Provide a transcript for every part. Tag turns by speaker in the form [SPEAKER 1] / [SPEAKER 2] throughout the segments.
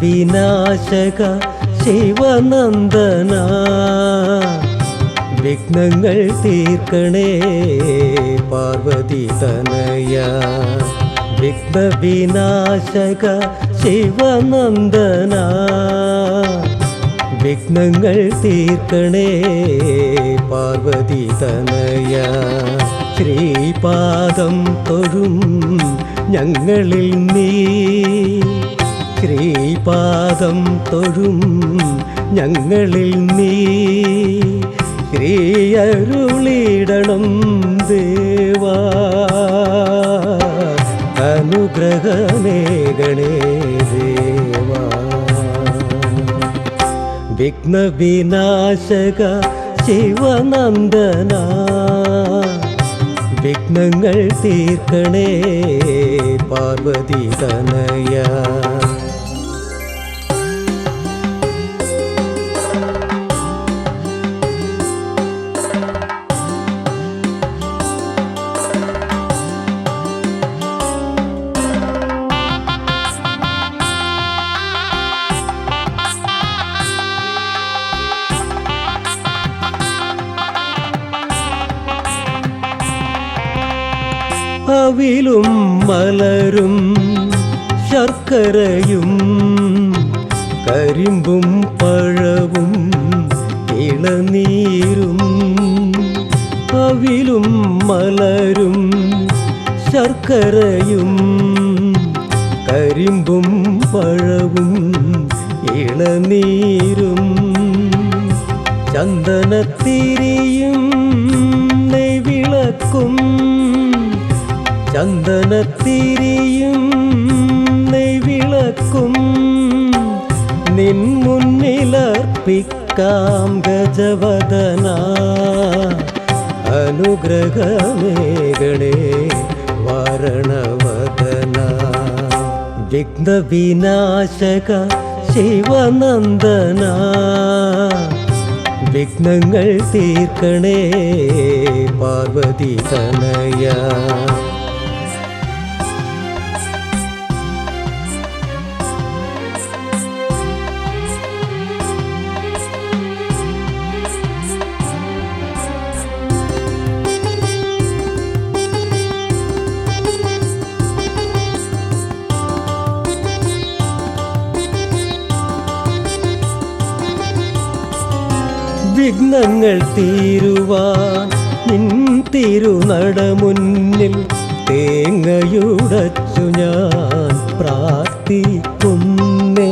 [SPEAKER 1] വിഘ്നവിനാശക ശിവനന്ദന. വിഘ്നങ്ങൾ തീർക്കണേ പാർവതി തനയ. വിഘ്ന വിനാശക ശിവനന്ദന. വിഘ്നങ്ങൾ തീർക്കണേ പാർവതി തനയ. ശ്രീപാദം തൊഴും ഞങ്ങളിൽ നീ. ശ്രീപാദം തൊഴും ഞങ്ങളിൽ നീ. ശ്രീയരുളിടണം ദേവാ. അനുഗ്രഹമേകണേ ദേവാ. വിഘ്നവിനാശക ശിവനന്ദന. വിഘ്നങ്ങൾ തീർക്കണേ പാർവതി തനയ. അവിലും മലരും ശർക്കരയും കരിമ്പും പഴവും ഇളനീരും അവിലും മലരും ശർക്കരയും കരിമ്പും പഴവും ഇളനീരും ചന്ദനത്തിരിയും നെയ്വിളക്കും ചന്ദനത്തിരിയും നെയ്വിളക്കും നിൻ മുന്നിലർപ്പിക്കാം ഗജവദന. അനുഗ്രഹമേകണേ വാരണവദന. വിഘ്നവിനാശക ശിവനന്ദന. വിഘ്നങ്ങൾ തീർക്കണേ പാർവതി തനയ. വിഘ്നങ്ങൾ തീരുവാൻ നിൻ തിരുനട മുന്നിൽ തേങ്ങയുടച്ചു ഞാൻ പ്രാർത്ഥിക്കുന്നേ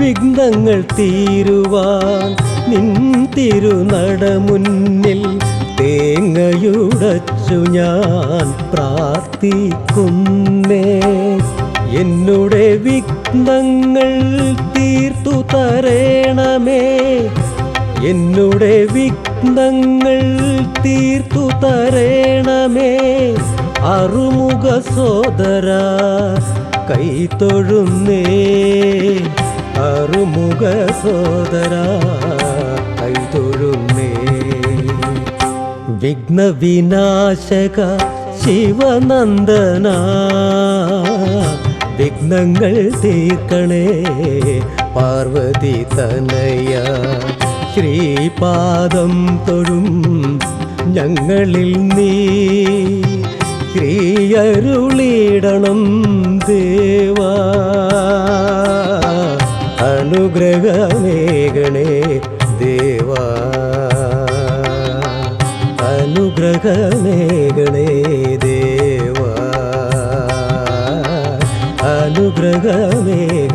[SPEAKER 1] വിഘ്നങ്ങൾ തീരുവാൻ നിൻ തിരുനട മുന്നിൽ തേങ്ങയുടച്ചു ഞാൻ പ്രാർത്ഥിക്കുന്നേ എന്നുടെ വിഘ്നങ്ങൾ തീർത്തു തരേണമേ. എന്നുടെ വിഘ്നങ്ങൾ തീർത്തു തരേണമേ. അറുമുഖ സോദര കൈത്തൊഴുന്നേ അറുമുഖ സോദര കൈത്തൊഴുന്നേ വിഘ്നവിനാശക ശിവനന്ദന. വിഘ്നങ്ങൾ തീർക്കണേ പാർവതി തനയ. ശ്രീപാദം തൊഴും ഞങ്ങളിൽ നീ. ശ്രീയരുളിടണം ദേവാ. അനുഗ്രഹമേകണേ ദേവാ. അനുഗ്രഹമേകണേ ദേവാ. അനുഗ്രഹമേകണേ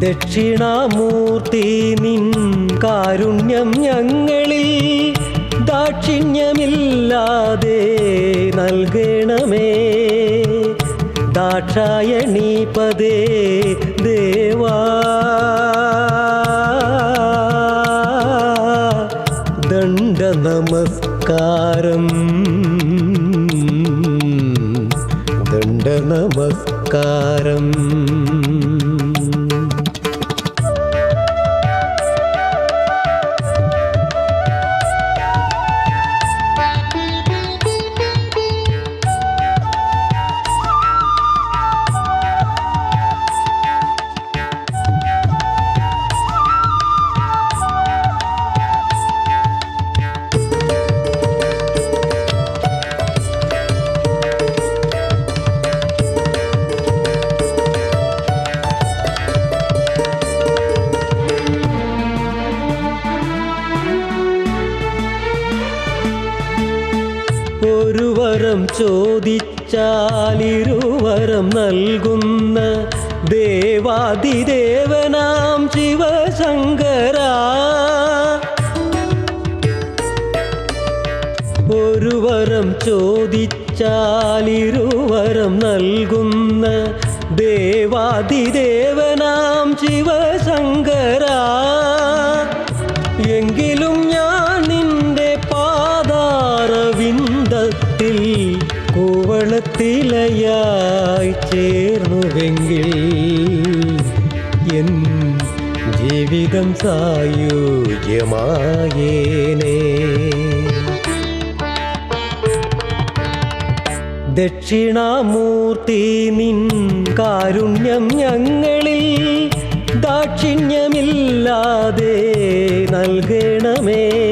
[SPEAKER 1] ദക്ഷിണാമൂർത്തി നിൻ കാരുണ്യം ഞങ്ങളിൽ ദാക്ഷിണ്യമില്ലാതെ നൽകണമേ. ദാക്ഷായണി പദേ ദേവാ. ദണ്ഡ നമസ്കാരം ദണ്ഡ നമസ്കാരം ചോദിച്ചാലിരുവരം നൽകുന്ന ദേവാദിദേവനാം ശിവശങ്കര. ഒരു വരം ചോദിച്ചാലിരുവരം നൽകുന്ന ദേവാദിദേവനാം ജീവിതം സായുജ്യമായേനേ. ദക്ഷിണാമൂർത്തി നിൻ കാരുണ്യം ഞങ്ങളിൽ ദാക്ഷിണ്യമില്ലാതെ നൽകണമേ.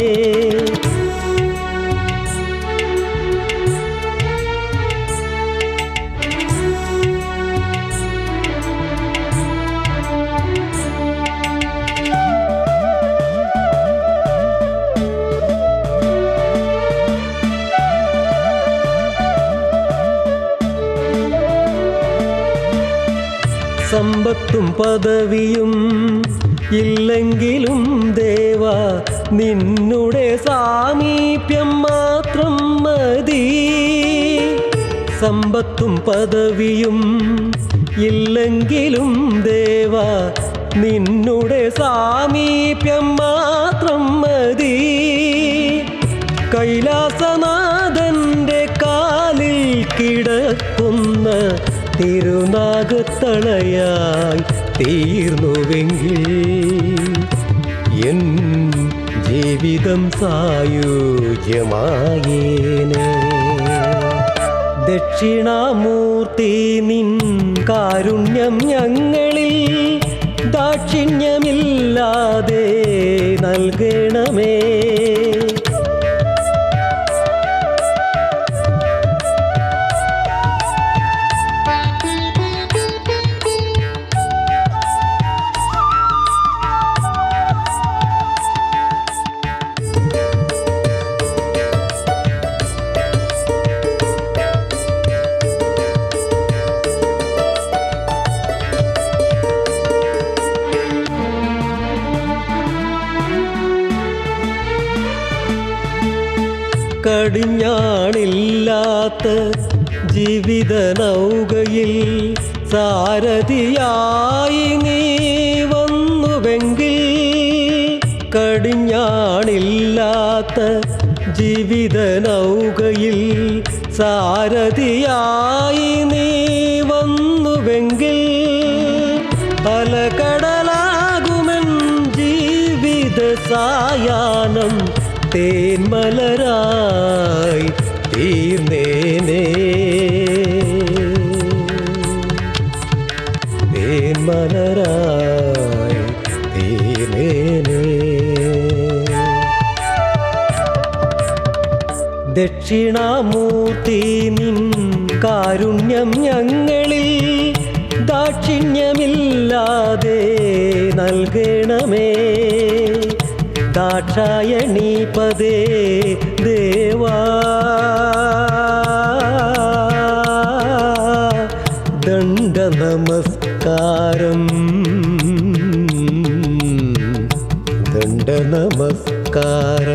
[SPEAKER 1] സമ്പത്തും പദവിയും ഇല്ലെങ്കിലും ദേവ നിന്നുടെ സാമീപ്യം മാത്രം മതി. സമ്പത്തും പദവിയും ഇല്ലെങ്കിലും ദേവ നിന്നുടെ സാമീപ്യം മാത്രം മതി. കൈലാസനാഥന്റെ തിരുനാഗത്തളയായി തീർന്നുവെങ്കിൽ എൻ ജീവിതം സായുജ്യമായേനെ. ദക്ഷിണാമൂർത്തി നിൻ കാരുണ്യം ഞങ്ങളിൽ ദാക്ഷിണ്യമില്ലാതെ നൽകണമേ. ജീവിത നൗകയിൽ സാരഥിയായി നീ വന്നുവെങ്കിൽ കടിഞ്ഞാണില്ലാത്ത ജീവിത നൗകയിൽ സാരഥിയായി നീ വന്നുവെങ്കിൽ അലകടലാകുമൻ ജീവിത സായാഹ്നം തേന്മലരായി തീർന്നേനേ ദക്ഷിണാമൂർത്തി നിൻ കാരുണ്യം ഞങ്ങളിൽ ദാക്ഷിണ്യമില്ലാതെ നൽകണമേ. ദാക്ഷായണീ പദേ ദേവാ. ദണ്ഡ നമസ്കാരം ദണ്ഡ നമസ്കാരം